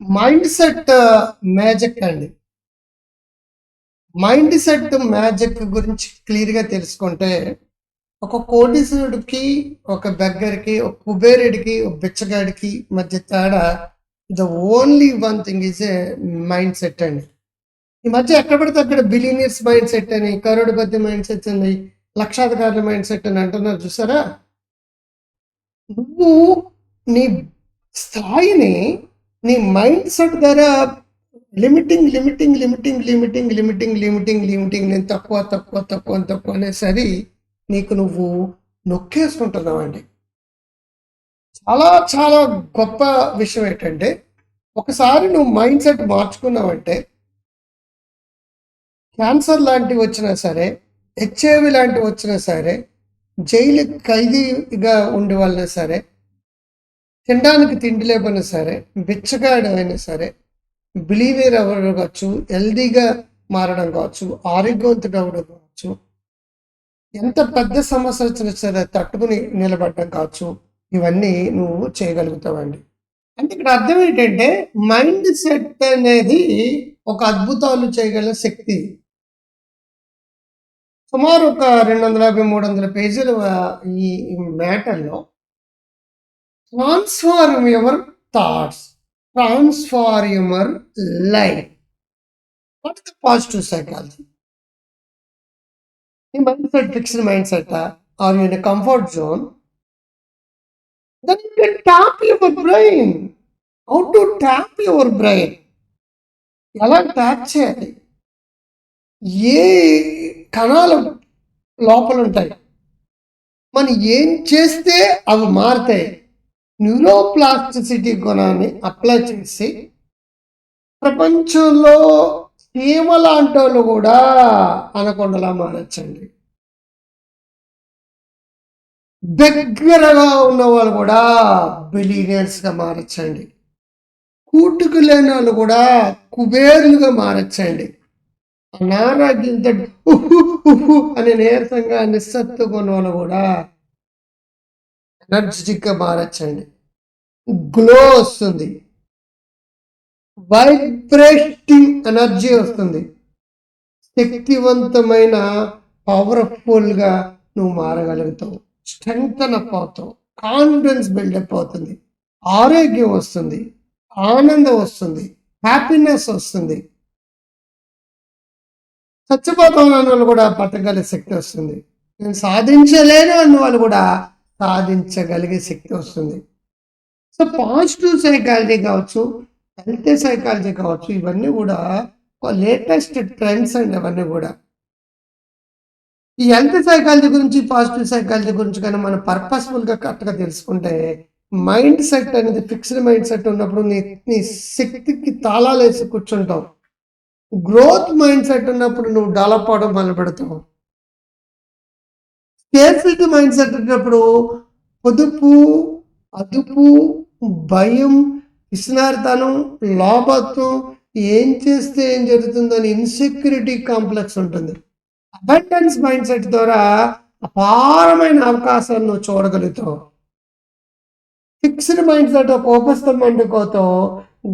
Mind set magic అండి. Mindset magic గురించి క్లియర్గా తెలుసుకుంటే ఒక కోటీశ్వరుడికి ఒక బెగ్గరికి ఒక కుబేరుడికి ఒక బిచ్చగాడికి మధ్య తేడా the only one thing is a mindset అండి. ఈ మధ్య ఎక్కడ పడితే అక్కడ బిలీనియర్స్ మైండ్ సెట్ అని కరోడుపతి మైండ్ సెట్ అని లక్షాధికారుల మైండ్ సెట్ అని అంటున్నారు చూసారా? నువ్వు నీ స్థాయిని నీ మైండ్ సెట్ ద్వారా limiting limiting limiting limiting limiting limiting limiting నేను తక్కువ తక్కువ తక్కువ తక్కువ అనేసరి నీకు నువ్వు నొక్కేసుకుంటున్నావండి చాలా చాలా గొప్ప విషయం ఏంటంటే ఒకసారి నువ్వు మైండ్ సెట్ మార్చుకున్నావంటే క్యాన్సర్ లాంటివి వచ్చినా సరే హెచ్ఐవి లాంటివి వచ్చినా సరే జైలు ఖైదీగా ఉండే వాళ్ళైనా సరే తినడానికి తిండి లేకపోయినా సరే బిచ్చగాడు అయినా సరే బిలీవేర్ అవ్వడం కావచ్చు హెల్దీగా మారడం కావచ్చు ఆరోగ్యవంతుడు అవ్వడం కావచ్చు ఎంత పెద్ద సమస్య వచ్చినా సరే తట్టుకుని నిలబడడం కావచ్చు ఇవన్నీ నువ్వు చేయగలుగుతావండి. అంటే ఇక్కడ అర్థం ఏంటంటే మైండ్ సెట్ అనేది ఒక అద్భుతాలు చేయగల శక్తి. సుమారు ఒక రెండు వందల యాభై మూడు వందల పేజీల ఈ మ్యాటర్లో transform your thoughts transform your life what the positive psychology ఈ mindset fixed mindset or in comfort zone then you can tap your brain. How to tap your brain? ఎలా ట్యాప్ చేయాలి? ఏ కణాలు లోపల ఉంటాయి మనం ఏం చేస్తే అవి మారుతాయి? న్యూరోప్లాస్టిసిటీ గుణాన్ని అప్లై చేసి ప్రపంచంలో చీమ లాంటి వాళ్ళు కూడా అనకొండలా మారచ్చండి. దగ్గరగా ఉన్న వాళ్ళు కూడా బిలీనియర్స్గా మారచ్చండి. కూటుకు లేని వాళ్ళు కూడా కుబేరులుగా మారచ్చండి. అనారోగ్యంతో అని నీరసంగా నిస్సత్తుగా ఉన్న వాళ్ళు కూడా ఎనర్జెటిక్గా మారచ్చండి. గ్లో వస్తుంది. వైబ్రేటింగ్ ఎనర్జీ వస్తుంది. శక్తివంతమైన పవర్ఫుల్గా నువ్వు మారగలుగుతావు. స్ట్రెంగ్త్ అప్ అవుతావు కాన్ఫిడెన్స్ బిల్డప్ అవుతుంది. ఆరోగ్యం వస్తుంది. ఆనందం వస్తుంది. హ్యాపీనెస్ వస్తుంది. చచ్చిపోతాం అన్న వాళ్ళు కూడా బతకాలే శక్తి వస్తుంది. నేను సాధించలేను అన్న వాళ్ళు కూడా సాధించగలిగే శక్తి వస్తుంది. సో పాజిటివ్ సైకాలజీ కావచ్చు హెల్త్ సైకాలజీ కావచ్చు ఇవన్నీ కూడా లేటెస్ట్ ట్రెండ్స్ అండి అవన్నీ కూడా. ఈ హెల్త్ సైకాలజీ గురించి పాజిటివ్ సైకాలజీ గురించి కానీ మనం పర్పస్ఫుల్గా కరెక్ట్గా తెలుసుకుంటే మైండ్ సెట్ అనేది ఫిక్స్డ్ మైండ్ సెట్ ఉన్నప్పుడు నీ నీ శక్తికి తాళాలు వేసి కూర్చుంటావు. గ్రోత్ మైండ్ సెట్ ఉన్నప్పుడు నువ్వు డెవలప్ అవడం మొదలు పెడతావు స్కేర్సిటీ మైండ్ సెట్ ఉన్నప్పుడు పొదుపు అదుపు భయం విస్నారితనం లోపత్వం ఏం చేస్తే ఏం జరుగుతుందని ఇన్సెక్యూరిటీ కాంప్లెక్స్ ఉంటుంది. అబండెన్స్ మైండ్ సెట్ ద్వారా అపారమైన అవకాశాలను చూడగలుగుతావు. ఫిక్స్డ్ మైండ్ సెట్ ఒక ఉపస్తంభం కోతో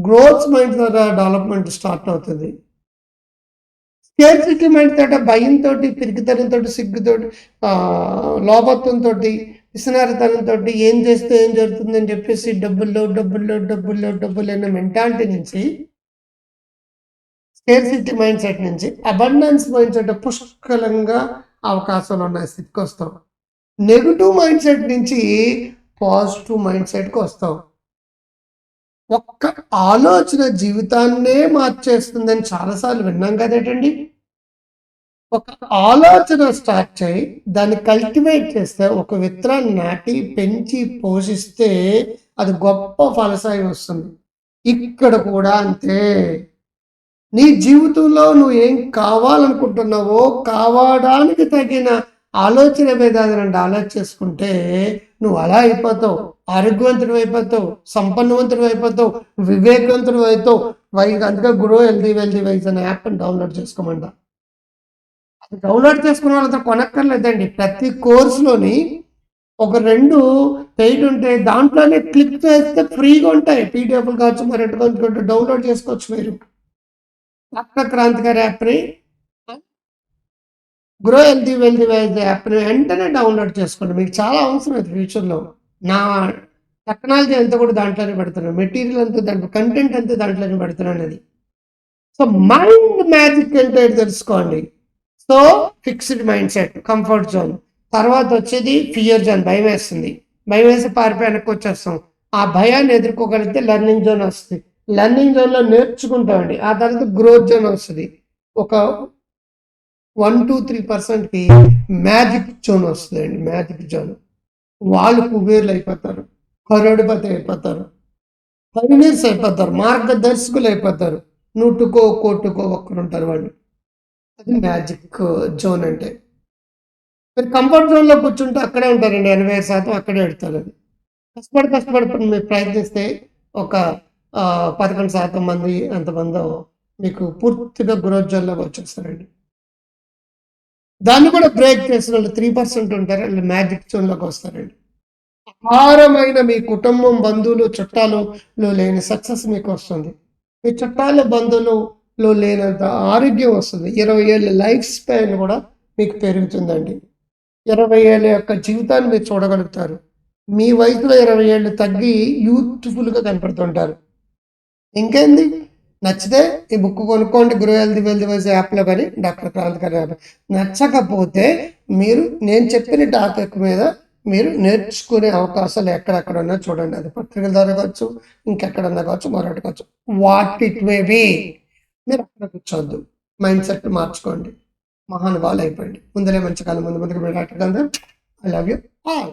గ్రోత్ మైండ్ ద్వారా డెవలప్మెంట్ స్టార్ట్ అవుతుంది. స్కేర్సిటీ మైండ్ తోట భయంతో పిరికితనంతో సిగ్గుతో లోపత్వంతో విసనారితనంతో ఏం చేస్తే ఏం జరుగుతుందని చెప్పేసి డబ్బుల్లో డబ్బుల్లో డబ్బుల్లో డబ్బులు అనే మెంటాలిటీ నుంచి స్కేర్సిటీ మైండ్ సెట్ నుంచి అబండెన్స్ మైండ్ సెట్ పుష్కలంగా అవకాశాలు ఉన్నాయి స్థితికి వస్తాం నెగిటివ్ మైండ్ సెట్ నుంచి పాజిటివ్ మైండ్ సెట్కి వస్తాం ఒక్క ఆలోచన జీవితాన్నే మార్చేస్తుందని చాలాసార్లు విన్నాం కదేటండి? ఒక ఆలోచన స్టార్ట్ చేయి దాన్ని కల్టివేట్ చేస్తే ఒక విత్తనాన్ని నాటి పెంచి పోషిస్తే అది గొప్ప ఫలసాయి వస్తుంది. ఇక్కడ కూడా అంతే. నీ జీవితంలో నువ్వు ఏం కావాలనుకుంటున్నావో కావడానికి తగిన ఆలోచన విధానం ఆలోచన చేసుకుంటే నువ్వు అలా అయిపోతావు. ఆరోగ్యవంతుడు అయిపోతావు సంపన్నవంతుడు అయిపోతావు వివేకవంతుడు అవుతావు. వై అందుకే గురువు హెల్దీ వెల్దీ వైజ్ అనే యాప్ని డౌన్లోడ్ చేసుకోమంట. డౌన్లోడ్ చేసుకున్న వాళ్ళతో కొనక్కర్లేదండి. ప్రతి కోర్సులోని ఒక రెండు పెయిడ్ ఉంటే దాంట్లోనే క్లిక్ చేస్తే ఫ్రీగా ఉంటాయి. పీడిఎఫ్లు కావచ్చు మరి ఎటువంటి డౌన్లోడ్ చేసుకోవచ్చు మీరు. డాక్టర్ క్రాంతి గారి యాప్ని గ్రో హెల్తీ వెల్తీ వైజ్ యాప్ని వెంటనే డౌన్లోడ్ చేసుకోండి. మీకు చాలా అవసరం అయితే ఫ్యూచర్లో. నా టెక్నాలజీ అంతా కూడా దాంట్లోనే పెడుతున్నాను. మెటీరియల్ అంతా దాంట్లో కంటెంట్ అంతా దాంట్లోనే పెడుతున్నాను అది. సో మైండ్ మ్యాజిక్ అంటే తెలుసుకోండి. So fixed mindset comfort zone తర్వాత వచ్చేది ఫియర్ జోన్ భయం వేస్తుంది. భయం వేసి పారిపోయి వెనక్కి వచ్చేస్తాం. ఆ భయాన్ని ఎదుర్కోగలిగితే లెర్నింగ్ జోన్ వస్తుంది. లెర్నింగ్ జోన్లో నేర్చుకుంటామండి. ఆ తర్వాత గ్రోత్ జోన్ వస్తుంది. ఒక వన్ టూ త్రీ పర్సెంట్కి మ్యాజిక్ జోన్ వస్తుందండి. మ్యాజిక్ జోన్ వాళ్ళు కుబేర్లు అయిపోతారు. కరోడిపతి అయిపోతారు. పైనీర్స్ అయిపోతారు. మార్గదర్శకులు అయిపోతారు. నూటుకో కోటుకో ఒక్కరు ఉంటారు వాళ్ళు. అది మ్యాజిక్ జోన్ అంటే. మీరు కంఫర్ట్ జోన్లో కూర్చుంటే అక్కడే ఉంటారండి ఎనభై శాతం అక్కడే పెడతారు అది. కష్టపడి కష్టపడి మీరు ప్రయత్నిస్తే ఒక పదకొండు శాతం మంది ఎంతమందో మీకు పూర్తిగా గ్రోత్ జోన్లోకి వచ్చేస్తారండి. దాన్ని కూడా బ్రేక్ చేసిన వాళ్ళు త్రీ పర్సెంట్ ఉంటారు వాళ్ళు మ్యాజిక్ జోన్లోకి వస్తారండి. అపారమైన మీ కుటుంబం బంధువులు చుట్టాలు లేని సక్సెస్ మీకు వస్తుంది. మీ చుట్టాలు లో లేనంత ఆరోగ్యం వస్తుంది. ఇరవై ఏళ్ళ లైఫ్ స్పాన్ కూడా మీకు పెరుగుతుందండి. ఇరవై ఏళ్ళ యొక్క జీవితాన్ని మీరు చూడగలుగుతారు. మీ వయసులో ఇరవై ఏళ్ళు తగ్గి యూత్ఫుల్గా కనపడుతుంటారు. ఇంకేంది? నచ్చితే ఈ బుక్ కొనుక్కోండి. గ్రో హెల్తీ వెల్తీ వైజ్ యాప్లో కానీ డాక్టర్ క్రాంతి గారి యాప్. నచ్చకపోతే మీరు నేను చెప్పిన టాపిక్ మీద మీరు నేర్చుకునే అవకాశాలు ఎక్కడెక్కడ ఉన్నా చూడండి. అది పత్రికల ద్వారా కావచ్చు ఇంకెక్కడన్నా కావచ్చు మరొకటి కావచ్చు. What it may be. మీరు అక్కడ కూర్చోవద్దు. మైండ్ సెట్ మార్చుకోండి. మహానుభావులు అయిపోయింది ముందరే మంచి కాలం ముందు ముందుకు మీరు doctor I love you all.